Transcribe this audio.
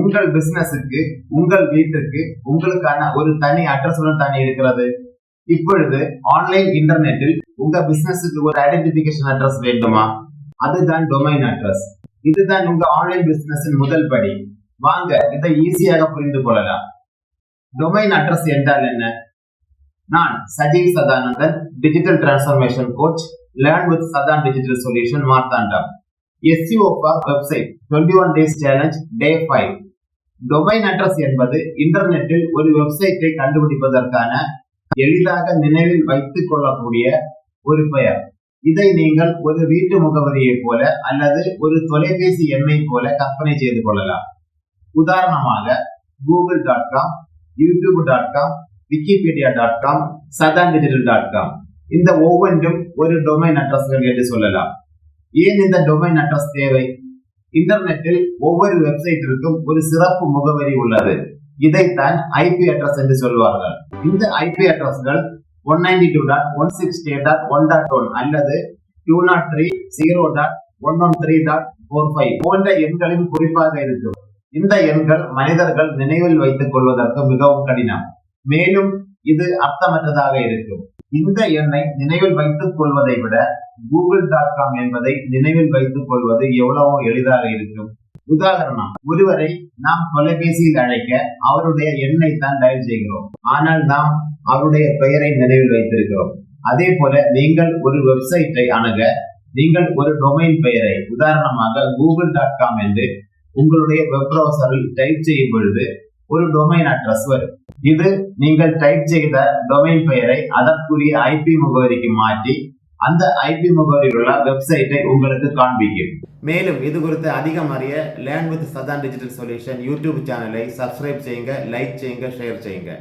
உங்கள் பிசினஸுக்கு உங்கள் வீட்டிற்கு உங்களுக்கான ஒரு தனி அட்ரஸ் தனி இருக்கிறது? இப்பொழுது ஆன்லைன் இன்டர்நெட்டில் உங்க பிசினஸுக்கு ஒரு ஐடென்டிபிகேஷன் அட்ரஸ் வேண்டுமா? அதுதான் டொமைன் அட்ரஸ் இதுதான் உங்க ஆன்லைன் பிசினஸின் முதல் படி. வாங்க இதை ஈஸியாக புரிந்து கொள்ளலாம். டொமைன் அட்ரஸ் என்றால் என்ன? நான் Sajeev Sadanandan digital transformation coach learn with Sadhan digital solution Marthandam. SEO website twenty one days challenge day five domain address என்பது இன்டர்நெட்டில் ஒரு வெப்சைட்டை கண்டுபிடிப்பதற்கான எளிதாக நினைவில் வைத்துக் கொள்ளக்கூடிய ஒரு பெயர். இதை நீங்கள் ஒரு வீட்டு முகவரியை போல அல்லது ஒரு தொலைபேசி எண்ணை போல கற்பனை செய்து கொள்ளலாம். உதாரணமாக Google dot com YouTube dot com Wikipedia dot com Sadhan digital dot com இந்த ஒவ்வொன்றும் ஒரு டொமைன் அட்ரஸ்கள் என்று சொல்லலாம். ஏன் இந்த டொமைன் அட்ரஸ் தேவை. இன்டர்நெட்டில் ஒவ்வொரு வெப்சைட்டிற்கும் ஒரு சிறப்பு முகவரி உள்ளது. இதைத்தான் ஐபி அட்ரஸ் என்று சொல்வார்கள். இந்த IP அட்ரஸ்கள் one ninety two dot one six dot one dot one அல்லது two nought three zero dot one one three dot four five போன்ற எண்களின் குறிப்பாக இருக்கும். இந்த எண்கள் மனிதர்கள் நினைவில் வைத்துக் கொள்வதற்கு மிகவும் கடினம். மேலும் இது அர்த்தமற்றதாக இருக்கும். இந்த எண்ணை நினைவில் வைத்துக் கொள்வதை விட கூகுள் டாட் காம் என்பதை நினைவில் வைத்துக் கொள்வது எவ்வளவோ எளிதாக இருக்கும். உதாரணம் ஒருவரை நாம் தொலைபேசியில் அழைக்க அவருடைய எண்ணை தான் டயல் செய்கிறோம். ஆனால் நாம் அவருடைய பெயரை நினைவில் வைத்திருக்கிறோம். அதே போல நீங்கள் ஒரு வெப்சைட்டை அணுக நீங்கள் ஒரு டொமைன் பெயரை உதாரணமாக கூகுள் டாட் காம் என்று உங்களுடைய வெப் ப்ரௌசரில் டைப் செய்யும் பொழுது ஒரு டொமைன் அட்ரஸ் வரும். இது நீங்கள் டைப் செய்த டொமைன் பெயரை அதற்குரிய ஐபி முகவரிக்கு மாற்றி அந்த ஐபி முகவரியில் உள்ள வெப்சைட்டை உங்களுக்கு காண்பிக்கும். மேலும் இது குறித்து அதிகம் அறிய learn with Sadhan digital solution YouTube சேனலை சப்ஸ்கிரைப் செய்யுங்க லைக் செய்யுங்க ஷேர் செய்யுங்க.